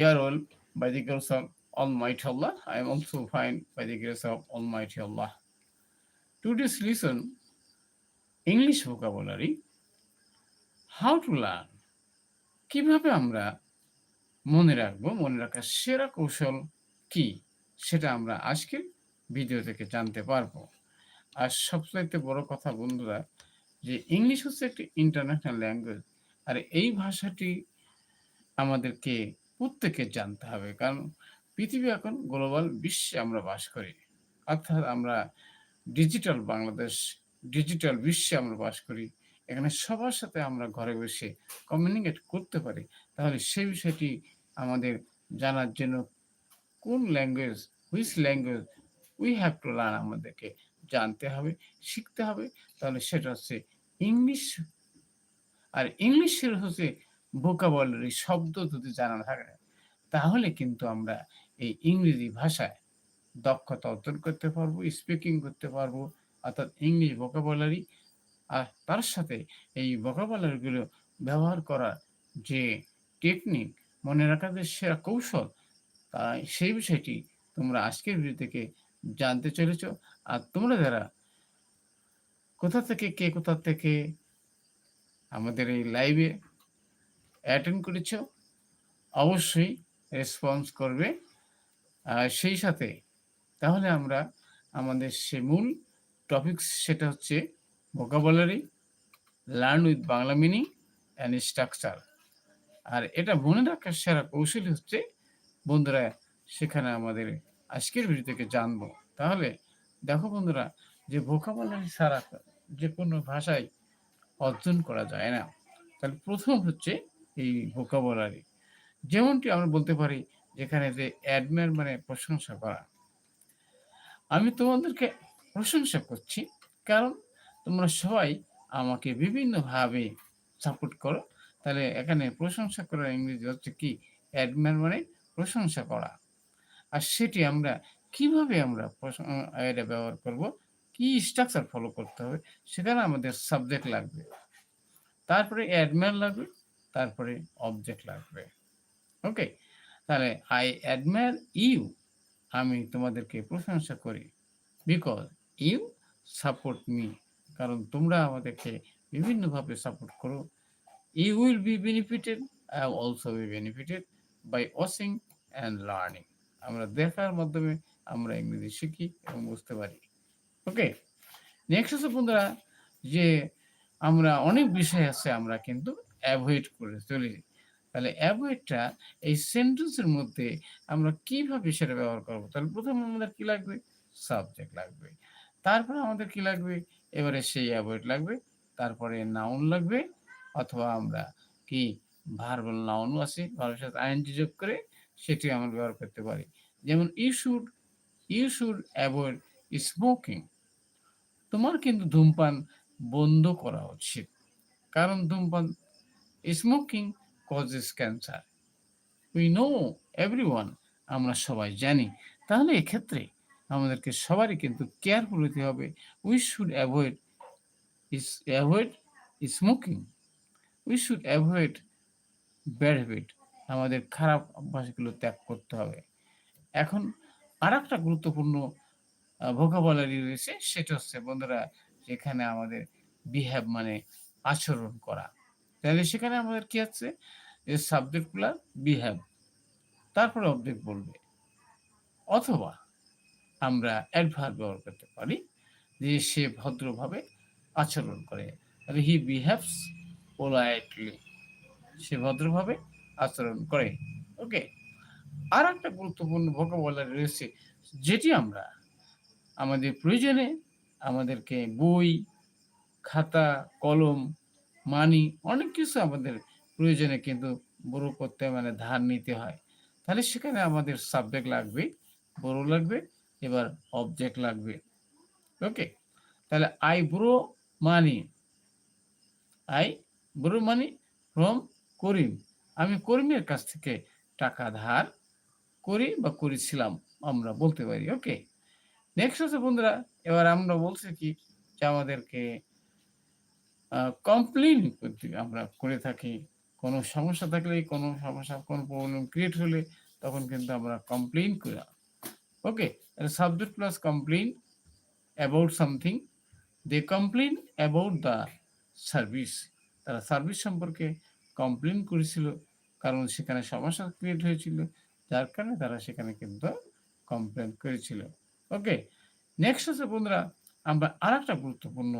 Are all by the grace of Almighty Allah. I am also fine by the grace of Almighty Allah. Today's lesson English vocabulary. How to learn. কীভাবে আমরা মনে রাখব মনে রাখার সেরা কৌশল কি সেটা আমরা আজকের ভিডিও থেকে জানতে পারব আর সবচাইতে বড় কথা বন্ধুরা যে ইংলিশ হচ্ছে একটি ইন্টারন্যাশনাল ল্যাঙ্গুয়েজ আর এই ভাষাটি আমাদেরকে প্রত্যেকে জানতে হবে। কারণ পৃথিবী এখন গ্লোবাল বিশ্বে আমরা বাস করি। অর্থাৎ আমরা ডিজিটাল বাংলাদেশ ডিজিটাল বিশ্বে আমরা বাস করি। এখানে সবার সাথে আমরা ঘরে বসে কমিউনিকেট করতে পারি। তাহলে সেই বিষয়টি আমাদের জানার জন্য কোন language which language we have to learn আমাদেরকে জানতে হবে, শিখতে হবে। তাহলে সেটা হচ্ছে ইংলিশ আর ইংলিশের হচ্ছে ভোকাবলারি শব্দ যদি জানা থাকে, তাহলে কিন্তু আমরা এই ইংরেজি ভাষায় দক্ষতা অর্জন করতে পারব স্পিকিং করতে পারব, অর্থাৎ ইংলিশ ভোকাবলারি আর তার সাথে এই ভোকাবলারিগুলো ব্যবহার করার যে টেকনিক মনে রাখার যে সেরা কৌশল, তাই সেই বিষয়টি তোমরা আজকের ভিডিও থেকে জানতে চলেছ। আর তোমরা যারা কোথা থেকে, কে কোথা থেকে আমাদের এই লাইভে অ্যাটেন্ড করেছ, অবশ্যই রেসপন্স করবে। সেই সাথে তাহলে আমরা আমাদের সে মূল টপিকস সেটা হচ্ছে vocabulary learn with Bangla meaning and structure আর এটা মনে রাখার সেরা কৌশল হচ্ছে, বন্ধুরা, সেখানে আমাদের আজকের ভিডিও থেকে জানব। তাহলে দেখো বন্ধুরা, যে ভোকাবলারি ছাড়া যে কোনো ভাষায় অর্জন করা যায় না। তাহলে প্রথম হচ্ছে এই ভোকাবলারি যেমনটি আমরা বলতে পারি যেখানে যে অ্যাডমের মানে প্রশংসা করা। আমি তোমাদেরকে প্রশংসা করছি কারণ তোমরা সবাই আমাকে বিভিন্নভাবে সাপোর্ট করো। তাহলে এখানে প্রশংসা করার ইংরেজি হচ্ছে কি? অ্যাডমের মানে প্রশংসা করা। আর সেটি আমরা কীভাবে আমরা এটা ব্যবহার করব? কি স্ট্রাকচার ফলো করতে হবে? সেখানে আমাদের সাবজেক্ট লাগবে। তারপরে অ্যাডমের লাগবে। তারপরে অবজেক্ট লাগবে। ওকে তাহলে আই অ্যাডমায়ার ইউ আমি তোমাদেরকে প্রশংসা করি। বিকজ ইউ সাপোর্ট মি কারণ তোমরা আমাদেরকে বিভিন্নভাবে সাপোর্ট করো। You will be benefited I also be benefited by watching and learning আমরা দেখার মাধ্যমে আমরা ইংরেজি শিখি এবং বুঝতে পারি। ওকে নেক্সট হচ্ছে বন্ধুরা, যে আমরা অনেক বিষয় আছে, আমরা কিন্তু অ্যাভয়েড করে চলি তাহলে অ্যাভয়েডটা এই সেন্টেন্সের মধ্যে আমরা কীভাবে সেটা ব্যবহার করব? তাহলে প্রথমে আমাদের কি লাগবে? সাবজেক্ট লাগবে। তারপরে আমাদের কি লাগবে? এবারে সেই অ্যাভয়েড লাগবে। তারপরে নাউন লাগবে। অথবা আমরা কি ভার্বাল নাউনও আছে ভার্বের সাথে আইনজি যোগ করে সেটি আমরা ব্যবহার করতে পারি। যেমন you should you should avoid smoking তোমার কিন্তু ধূমপান বন্ধ করা উচিত। কারণ ধূমপান smoking causes cancer we know everyone আমরা সবাই জানি। তাহলে এক্ষেত্রে আমাদেরকে সবারই কিন্তু কেয়ারফুল হতে হবে। We should avoid is avoid smoking we should avoid bad habit আমাদের খারাপ অভ্যাসগুলো ত্যাগ করতে হবে। এখন আর একটা গুরুত্বপূর্ণ ভোকাবলারি রয়েছে, সেটা হচ্ছে বন্ধুরা, যেখানে আমাদের বিহেভ মানে আচরণ করা। তাহলে সেখানে আমাদের কি আছে? যে সাবজেক্টগুলা বিহেভ তারপরে অবজেক্ট বলবে। অথবা আমরা অ্যাডভার্ব ব্যবহার করতে পারি যে সে ভদ্রভাবে আচরণ করে। তাহলে হি বিহেভস পোলাইটলি সে ভদ্রভাবে আচরণ করে। ওকে? আর একটা গুরুত্বপূর্ণ ভোকাবলারি রয়েছে, যেটি আমরা আমাদের প্রয়োজনে আমাদেরকে বই, খাতা, কলম মানি অনেক কিছু আমাদের প্রয়োজনে কিন্তু বড় করতে মানে ধার নিতে হয়। তাহলে সেখানে আমাদের সাবজেক্ট লাগবে, বড় লাগবে, এবার অবজেক্ট লাগবে। ওকে তাহলে I borrow money I borrow money from Karim আমি করিমের কাছ থেকে টাকা ধার করি বা করেছিলাম, আমরা বলতে পারি। ওকে নেক্সট হচ্ছে বন্ধুরা, এবার আমরা বলছি কি, যে আমাদেরকে কমপ্লেন আমরা করে থাকি। কোনো সমস্যা থাকলে কোনো সমস্যা, কোনো প্রবলেম ক্রিয়েট হলে তখন কিন্তু আমরা কমপ্লেন করি। Okay subject plus complain about something they complain about the service তারা সার্ভিস সম্পর্কে কমপ্লেন করেছিল, কারণ সেখানে সমস্যা ক্রিয়েট হয়েছিল। যার কারণে তারা সেখানে কিন্তু কমপ্লেন করেছিল। ওকে নেক্সট হচ্ছে বন্ধুরা, আমরা আর একটা গুরুত্বপূর্ণ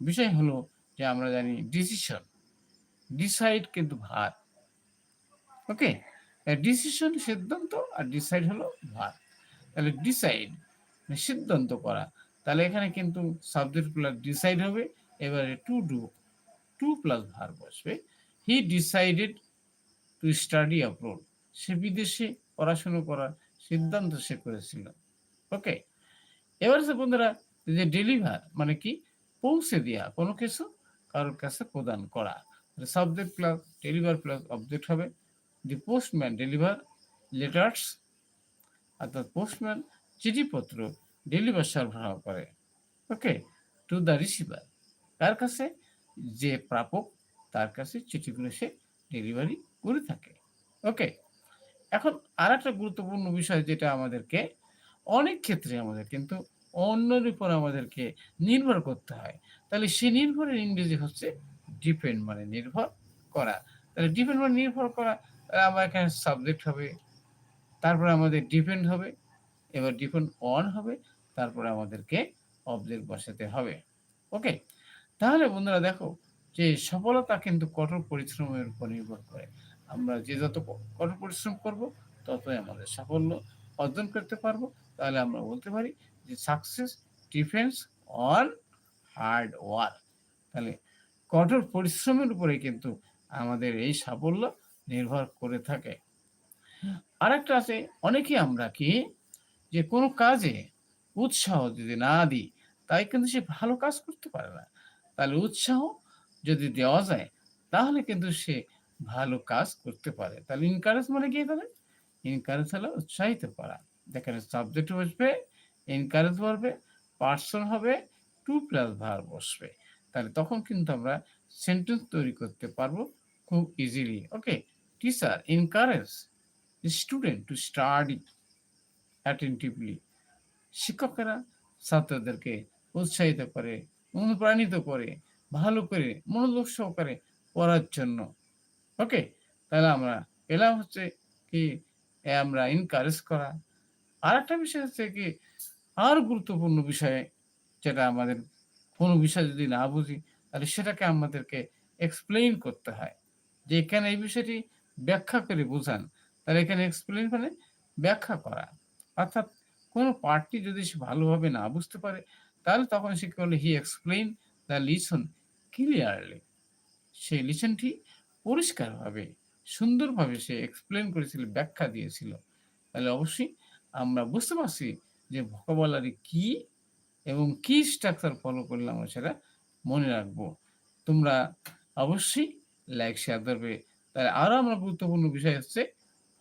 বিষয় হলো যে আমরা জানি ডিসিশন ডিসাইড কিন্তু ভার ওকে ডিসিশন সিদ্ধান্ত আর ডিসাইড হলো ভার। তাহলে ডিসাইড সিদ্ধান্ত করা, তাহলে এখানে কিন্তু সাবজেক্ট প্লাস ডিসাইড হবে, এবারে টু ডু টু প্লাস ভার বসবে। He decided to study abroad সে বিদেশে পড়াশুনো করার সিদ্ধান্ত সে করেছিল ওকে এবার সে বন্ধুরা, যে ডেলিভার মানে কি? পৌঁছে দেওয়া কোনো কিছু কারোর কাছে প্রদান করা। Subject plus deliver plus object হবে। দি পোস্টম্যান ডেলিভার লেটার্স অর্থাৎ পোস্টম্যান চিঠিপত্র ডেলিভার সরবরাহ করে ওকে টু দ্য রিসিভার তার কাছে? যে প্রাপক, তার কাছে চিঠিগুলো সে ডেলিভারি করে থাকে। ওকে এখন আর একটা গুরুত্বপূর্ণ বিষয় যেটা আমাদেরকে অনেক ক্ষেত্রে আমাদের কিন্তু অন্যের উপর আমাদেরকে নির্ভর করতে হয়। তাহলে সে নির্ভরের ইংরেজি হচ্ছে ডিপেন্ড মানে নির্ভর করা। তাহলে ডিপেন্ড মানে নির্ভর করা আমার এখানে সাবজেক্ট হবে, তারপরে আমাদের ডিপেন্ড হবে, এবার ডিপেন্ড অন হবে, তারপরে আমাদেরকে অবজেক্ট বসাতে হবে। ওকে তাহলে বন্ধুরা দেখো যে সফলতা কিন্তু কঠোর পরিশ্রমের উপর নির্ভর করে। আমরা যে যত কঠোর পরিশ্রম করব, ততই আমাদের সাফল্য অর্জন করতে পারব। তাহলে আমরা বলতে পারি যে success depends on hard work তাহলে কঠোর পরিশ্রমের উপরে কিন্তু আমাদের এই সাফল্য নির্ভর করে থাকে। আরেকটা আছে অনেকে আমরা কি যে কোনো কাজে উৎসাহ যদি না দিই, তাই কিন্তু সে ভালো কাজ করতে পারে না। তাহলে উৎসাহ যদি দেওয়া যায়, তাহলে কিন্তু সে ভালো কাজ করতে পারে। তাহলে ইনকারেজ মানে কি তাহলে ইনকারেজ হলো উৎসাহিত করা। দেখেন সাবজেক্ট বসবে এনকারেজ বলবে পার্সন হবে টু প্লাস ভার বসবে। তাহলে তখন কিন্তু আমরা সেন্টেন্স তৈরি করতে পারব খুব easily okay teacher encourage student to study attentively শিক্ষকেরা ছাত্রদেরকে উৎসাহিত করে, অনুপ্রাণিত করে, ভালো করে মনোযোগ সহকারে পড়ার জন্য ওকে তাহলে আমরা এলাম হচ্ছে কি, আমরা ইনকারেজ করা। আর একটা বিষয় হচ্ছে কি আর গুরুত্বপূর্ণ বিষয়ে যেটা আমাদের কোনো বিষয় যদি না বুঝি, তাহলে সেটাকে আমাদেরকে এক্সপ্লেইন করতে হয়। যে এখানে এই বিষয়টি ব্যাখ্যা করে বোঝান, তাহলে এখানে এক্সপ্লেইন মানে ব্যাখ্যা করা। অর্থাৎ কোনো পার্টি যদি সে ভালোভাবে না বুঝতে পারে, তাহলে তখন সে বলে he explain the lesson clearly সেই লিসনটি পরিষ্কারভাবে, সুন্দরভাবে সে এক্সপ্লেন করেছিল, ব্যাখ্যা দিয়েছিল। তাহলে অবশ্যই আমরা বুঝতে পারছি যে ভোকাবুলারি কি এবং কি স্ট্রাকচার ফলো করলে আমরা সেটা মনে রাখব। তোমরা অবশ্যই লাইক শেয়ার করবে। তাহলে আরও আমরা গুরুত্বপূর্ণ বিষয় হচ্ছে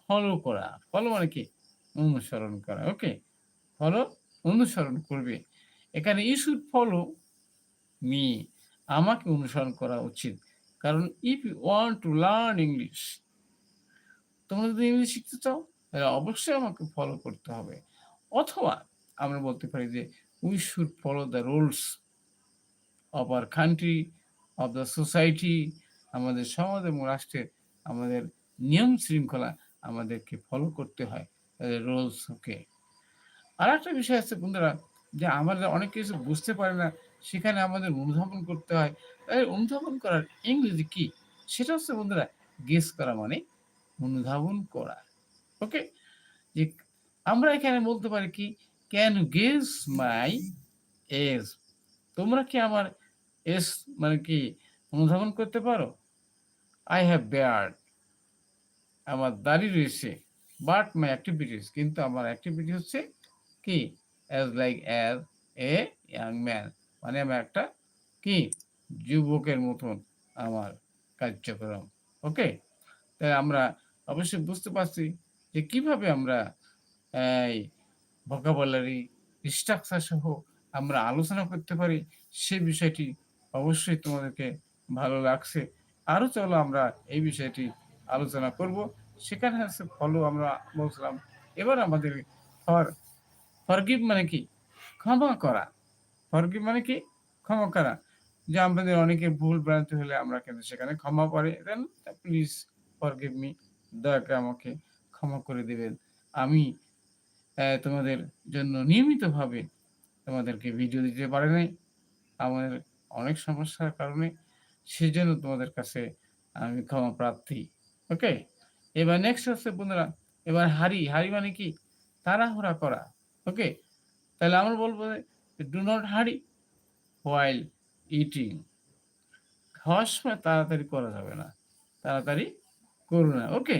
ফলো করা। ফলো মানে কি? অনুসরণ করা। ওকে ফলো অনুসরণ করবে। এখানে ইউ ফলো মি আমাকে অনুসরণ করা উচিত। কারণ if you want to learn English তোমরা যদি ইংলিশ শিখতে চাও, তাহলে অবশ্যই আমাকে ফলো করতে হবে। অথবা আমরা বলতে পারি যে we should follow the rules of our country of the society আমাদের সমাজ এবং রাষ্ট্রের আমাদের নিয়ম শৃঙ্খলা আমাদেরকে ফলো করতে হয়, তাদের রুলস ওকে আর একটা বিষয় আছে বন্ধুরা, যে আমাদের অনেক কিছু বুঝতে পারে না, সেখানে আমাদের অনুধাবন করতে হয়। তাই অনুধাবন করার ইংরেজি কি? সেটা হচ্ছে বন্ধুরা গেস করা মানে অনুধাবন করা ওকে যে আমরা এখানে বলতে পারি কি ক্যান গেস মাই এজ তোমরা কি আমার এস মানে কি অনুধাবন করতে পারো? আই হ্যাভ বেয়ার্ড আমার দাড়ি রয়েছে বাট মাই অ্যাক্টিভিটিস কিন্তু আমার অ্যাক্টিভিটি হচ্ছে কি? As like as a young man মানে আমি একটা কি? যুবকের মতন আমার কার্যক্রম ওকে তাই আমরা অবশ্যই বুঝতে পারছি যে কীভাবে আমরা ভোকাবুলারি স্ট্রাকচার সহ আমরা আলোচনা করতে পারি, সে বিষয়টি অবশ্যই তোমাদেরকে ভালো লাগছে। আরও চলো আমরা এই বিষয়টি আলোচনা করব। সেখানে হচ্ছে ফলো আমরা বলছিলাম। এবার আমাদের ফর ফরগিভ মানে কি? ক্ষমা করা। ফরগিভ মানে কি? ক্ষমা করা। যে আমাদের অনেকে ভুল ভ্রান্তি হলে আমরা কিন্তু সেখানে ক্ষমা করে দেন। প্লিজ ফরগিভ মি দয়া করে আমাকে ক্ষমা করে দিবেন। আমি তোমাদের জন্য নিয়মিতভাবে তোমাদেরকে ভিডিও দিতে পারে নাই। আমাদের অনেক সমস্যার কারণে সেজন্য তোমাদের কাছে আমি ক্ষমা প্রার্থী। ওকে এবার নেক্সট হচ্ছে বন্ধুরা, এবার হারি হারি মানে কি? তাড়াহুড়া করা। ওকে তাহলে আমরা বলব do not hurry while eating খাওয়ার সময় তাড়াতাড়ি করা যাবে না। তাড়াতাড়ি করো না। ওকে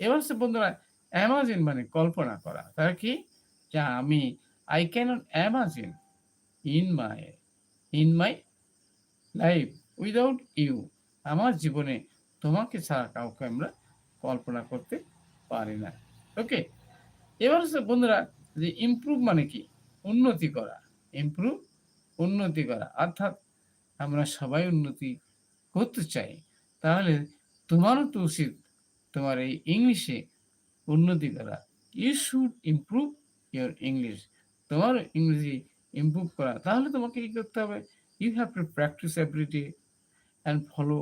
এবার হচ্ছে বন্ধুরা অ্যামাজিন মানে কল্পনা করা। তার কি? যা আমি I can't imagine in my in my life without you আমার জীবনে তোমাকে ছাড়া কাউকে আমরা কল্পনা করতে পারি না। ওকে এবার হচ্ছে বন্ধুরা, যে ইমপ্রুভ মানে কি? উন্নতি করা। ইমপ্রুভ উন্নতি করা। অর্থাৎ আমরা সবাই উন্নতি করতে চাই। তাহলে তোমারও তো উচিত তোমার এই ইংলিশে উন্নতি করা। You should improve your English তোমার ইংরেজি ইমপ্রুভ করা। তাহলে তোমাকে কি করতে হবে? You have to practise every day and follow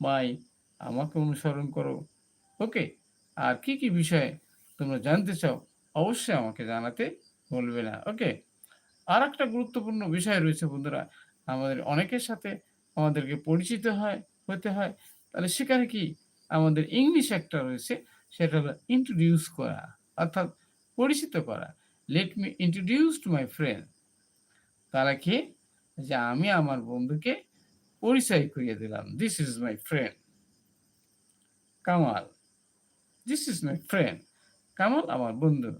my আমাকে অনুসরণ করো। ওকে আর কি কি বিষয়ে তোমরা জানতে চাও, অবশ্যই আমাকে জানাতে বলবে না। ওকে আর একটা গুরুত্বপূর্ণ বিষয় রয়েছে বন্ধুরা। আমাদের অনেকের সাথে আমাদেরকে পরিচিত হয়, হতে হয়। তাহলে সেখানে কি? আমাদের ইংলিশ একটা রয়েছে। সেটা হলো ইন্ট্রোডিউস করা, অর্থাৎ পরিচিত করা। Let me introduce to my friend তারা কি? যে আমি আমার বন্ধুকে পরিচয় করিয়ে দিলাম। This is my friend Kamal. This is my friend Kamal, আমার বন্ধু।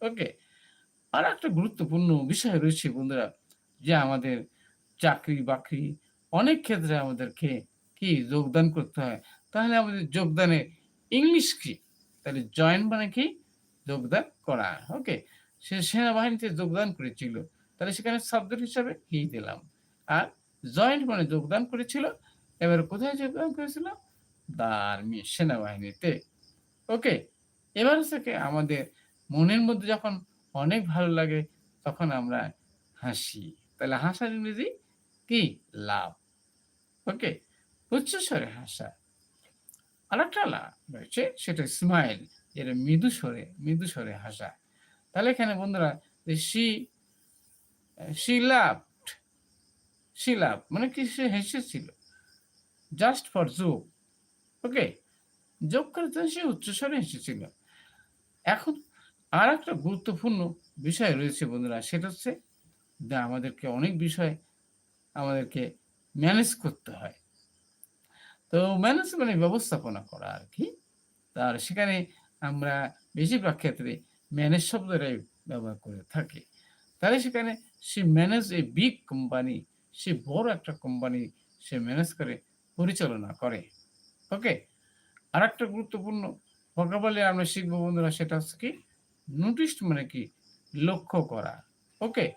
ওকে আর একটা গুরুত্বপূর্ণ বিষয় রয়েছে বন্ধুরা, যে আমাদের চাকরি বাকরি অনেক ক্ষেত্রে আমাদেরকে কি যোগদান করতে হয়? তাহলে আমাদের যোগদানে ইংলিশ কি? তাহলে জয়েন মানে কি? যোগদান করা। ওকে সে সেনাবাহিনীতে যোগদান করেছিল। তাহলে সেখানে সাবজেক্ট হিসাবে কি দিলাম? আর জয়েন্ট মানে যোগদান করেছিল। এবার কোথায় যোগদান করেছিল? দ্য আর্মি সেনাবাহিনীতে। ওকে এবার থেকে আমাদের মনের মধ্যে যখন অনেক ভালো লাগে, তখন আমরা হাসি। তাহলে হাসার ইংরেজি কি? লাভ। ওকে উচ্চস্বরে হাসা। আরেকটা রয়েছে সেটা স্মাইল যেটা মৃদু স্বরে মৃদু স্বরে হাসা। তাহলে এখানে বন্ধুরা she she laugh she laugh মানে কি সে হেসেছিল? জাস্ট ফর জোক ওকে যোগ করে সে উচ্চস্বরে হেসেছিল। এখন আর একটা গুরুত্বপূর্ণ বিষয় রয়েছে বন্ধুরা, সেটা হচ্ছে যে আমাদেরকে অনেক বিষয় আমাদেরকে ম্যানেজ করতে হয়। তো ম্যানেজ মানে ব্যবস্থাপনা করা আর কি তার সেখানে আমরা বেশিরভাগ ক্ষেত্রে ম্যানেজ শব্দটাই ব্যবহার করে থাকি। তাহলে সেখানে সে ম্যানেজ এ বিগ কোম্পানি, সে বড় একটা কোম্পানি সে ম্যানেজ করে, পরিচালনা করে। ওকে? আর একটা গুরুত্বপূর্ণ ভোকাবলি আমরা শিখব বন্ধুরা, সেটা হচ্ছে কি নোটিস্ট মানে কি, লক্ষ্য করা। Okay?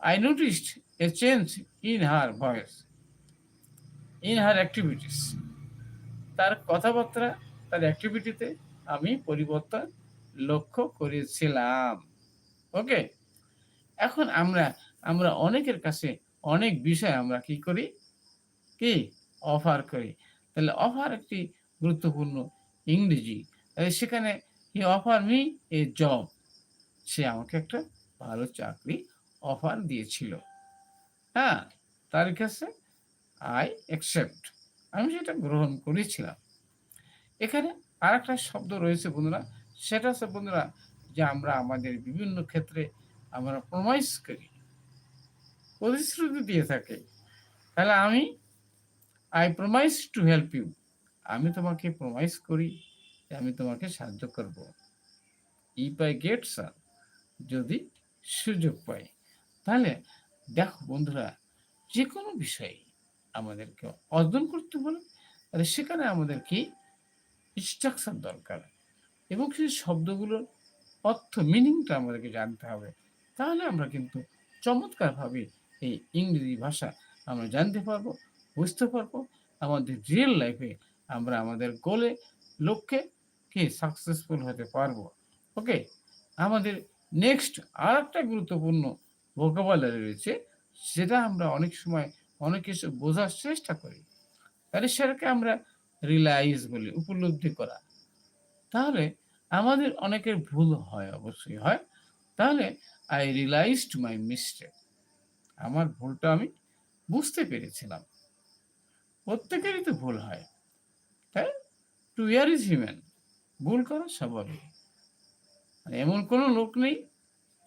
I noticed a change in her voice in her activities তার কথাবার্তা, তার অ্যাক্টিভিটিতে আমি পরিবর্তন লক্ষ্য করেছিলাম। ওকে এখন আমরা আমরা অনেকের কাছে অনেক বিষয় আমরা কি করি? কি? অফার করি। তাহলে অফার একটি গুরুত্বপূর্ণ ইংরেজি। সেখানে he offer me a job সে আমাকে একটা ভালো চাকরি অফার দিয়েছিল। হ্যাঁ? তার কাছে আই অ্যাকসেপ্ট আমি সেটা গ্রহণ করেছিলাম। এখানে আর একটা শব্দ রয়েছে বন্ধুরা। সেটা হচ্ছে বন্ধুরা যে আমরা আমাদের বিভিন্ন ক্ষেত্রে আমরা প্রমাইস করি। প্রতিশ্রুতি দিয়ে থাকে। তাহলে আমি I promise to help you আমি তোমাকে প্রমাইস করি যে আমি তোমাকে সাহায্য করব। ইফ আই গেট স্যার যদি সুযোগ পাই। তাহলে দেখো বন্ধুরা যে কোনো বিষয়ে আমাদেরকে অর্জন করতে হলে তাহলে সেখানে আমাদের কি? দরকার। এবং সেই শব্দগুলোর অর্থ মিনিংটা আমাদেরকে জানতে হবে। তাহলে আমরা কিন্তু চমৎকারভাবে এই ইংরেজি ভাষা আমরা জানতে পারব, বুঝতে পারব। আমাদের রিয়েল লাইফে আমরা আমাদের গোলে লক্ষ্যে কি সাকসেসফুল হতে পারব। ওকে আমাদের নেক্সট আর একটা গুরুত্বপূর্ণ ভোকাবুলারি রয়েছে, সেটা আমরা অনেক সময় অনেক কিছু বোঝার চেষ্টা করি। তাহলে সেটাকে আমরা রিলাইজ বলি, উপলব্ধি করা। তাহলে আমাদের অনেকের ভুল হয় অবশ্যই, হয়। তাহলে আই রিলাইজড মাই মিস্টেক আমার ভুলটা আমি বুঝতে পেরেছিলাম। প্রত্যেকেরই তো ভুল হয়। তাই টু ইয়ার ইজ হিউম্যান ভুল করা স্বাভাবিক। মানে এমন কোনো লোক নেই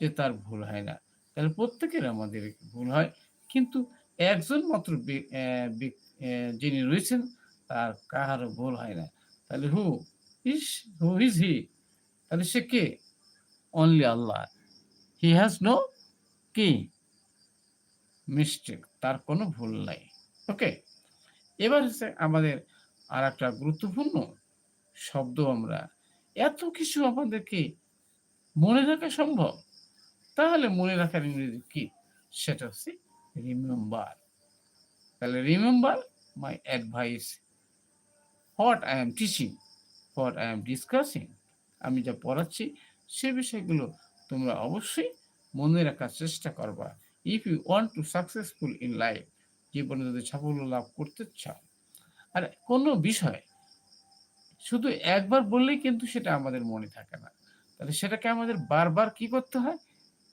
যে তার ভুল হয় না। তাহলে প্রত্যেকের আমাদের ভুল হয়, কিন্তু একজন মাত্র যিনি রয়েছেন, তার কাহারও ভুল হয় না তাহলে হু ইস হু ইজ হি তাহলে সে কে? Only Allah. He has no কি মিস্টেক তার কোনো ভুল নাই। ওকে এবার হচ্ছে আমাদের আর একটা গুরুত্বপূর্ণ শব্দ আমরা। এত কিছু আমাদেরকে মনে রাখা সম্ভব? তাহলে মনে রাখার ইংরেজি কি? সেটা হচ্ছে রিমেম্বার তাহলে remember my advice what I am teaching what I am discussing আমি যা পড়াচ্ছি, সে বিষয়গুলো তোমরা অবশ্যই মনে রাখার চেষ্টা করবা। If you want to successful in life জীবনে যদি সাফল্য লাভ করতে চাও। আর কোনো বিষয়, শুধু একবার বললেই কিন্তু সেটা আমাদের মনে থাকে না। তাহলে সেটাকে আমাদের বারবার কি করতে হয়?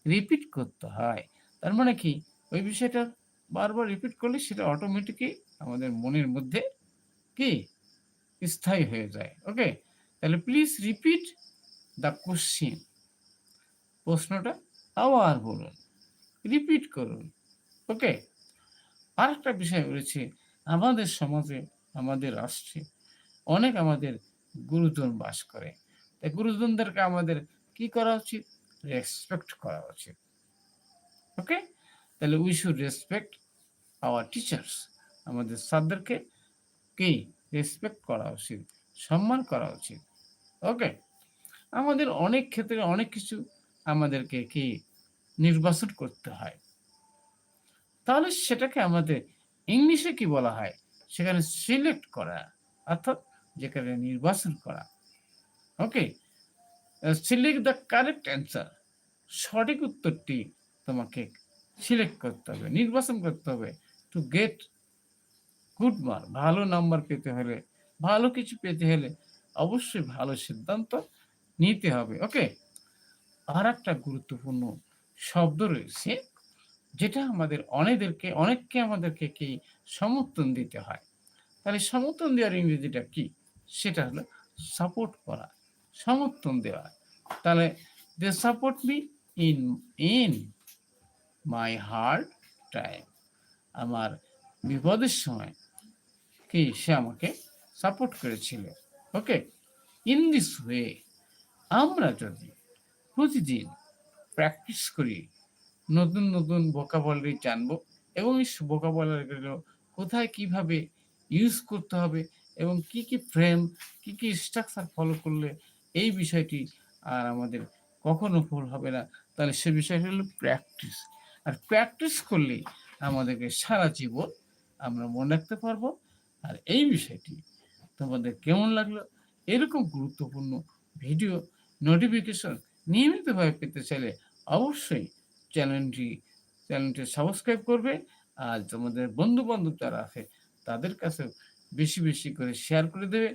রিপিট করতে হয়। তার মানে কি? ওই বিষয়টা বারবার রিপিট করলে সেটা অটোমেটিকই আমাদের মনের মধ্যে কি? স্থায়ী হয়ে যায়। ওকে তাহলে প্লিজ রিপিট দ্য কোশ্চিন প্রশ্নটা আবার বলুন। রিপিট করুন। ওকে আর একটা বিষয় রয়েছে। আমাদের সমাজে আমাদের রাষ্ট্রে অনেক আমাদের গুরুজন বাস করে। তাই গুরুজনদেরকে আমাদের কি করা উচিত? রেসপেক্ট করা উচিত। ওকে তাহলে we should respect our teachers আমাদের স্যারদেরকে কি? রেসপেক্ট করা উচিত, সম্মান করা উচিত। ওকে আমাদের অনেক ক্ষেত্রে অনেক কিছু আমাদেরকে কি? নির্বাচন করতে হয়। তাহলে সেটাকে আমাদের ইংলিশে কি বলা হয়? সেখানে সিলেক্ট করা, অর্থাৎ যেখানে নির্বাচন করা। Okay select the correct answer সঠিক উত্তরটি তোমাকে সিলেক্ট করতে হবে, নির্বাচন করতে হবে টু গেট গুড মার্ক ভালো নাম্বার পেতে হলে, ভালো কিছু পেতে হলে অবশ্যই ভালো সিদ্ধান্ত নিতে হবে ওকে আর একটা গুরুত্বপূর্ণ শব্দ রয়েছে, যেটা আমাদের অনেকদেরকে অনেককে আমাদেরকে কি সমর্থন দিতে হয়? তাহলে সমর্থন দেওয়ার ইংরেজিটা কি? সেটা হলো সাপোর্ট করা, সমর্থন দেওয়া। তাহলে they support me in in my hard time আমার বিপদের সময় কি সে আমাকে সাপোর্ট করেছিল। ওকে ইন দিস ওয়ে আমরা যদি প্রতিদিন প্র্যাকটিস করি, নতুন নতুন বোকাবলারি জানব এবং এই বোকাবলারিগুলো কোথায় কীভাবে ইউজ করতে হবে এবং কি কি ফ্রেম কি কি স্ট্রাকচার ফলো করলে এই বিষয়টি আর আমাদের কখনো ভুল হবে না। তাহলে সে বিষয়টি হলো প্র্যাকটিস আর প্র্যাকটিস করলেই আমাদেরকে সারা জীবন আমরা মনে রাখতে পারব। আর এই বিষয়টি তোমাদের কেমন লাগল? এরকম গুরুত্বপূর্ণ ভিডিও নোটিফিকেশন নিয়মিতভাবে পেতে চাইলে অবশ্যই চ্যানেলটি চ্যানেলটি সাবস্ক্রাইব করবে। আর তোমাদের বন্ধু বান্ধব যারা আছে, তাদের কাছে বেশি বেশি করে শেয়ার করে দেবে।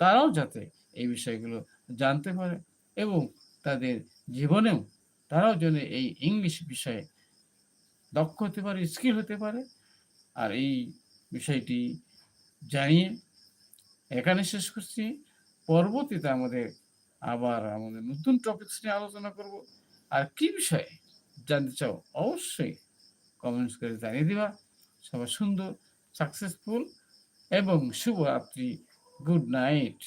তারাও যাতে এই বিষয়গুলো জানতে পারে এবং তাদের জীবনেও তারাও যেন এই ইংলিশ বিষয়ে দক্ষ হতে পারে, স্কিল হতে পারে। আর এই বিষয়টি জানিয়ে এখানে শেষ করছি। পরবর্তীতে আমাদের আবার আমাদের নতুন টপিকস নিয়ে আলোচনা করব। আর কি বিষয়ে জানতে চাও অবশ্যই কমেন্টস করে জানিয়ে দিবা। সবাই সুন্দর সাকসেসফুল এবং শুভরাত্রি। Good night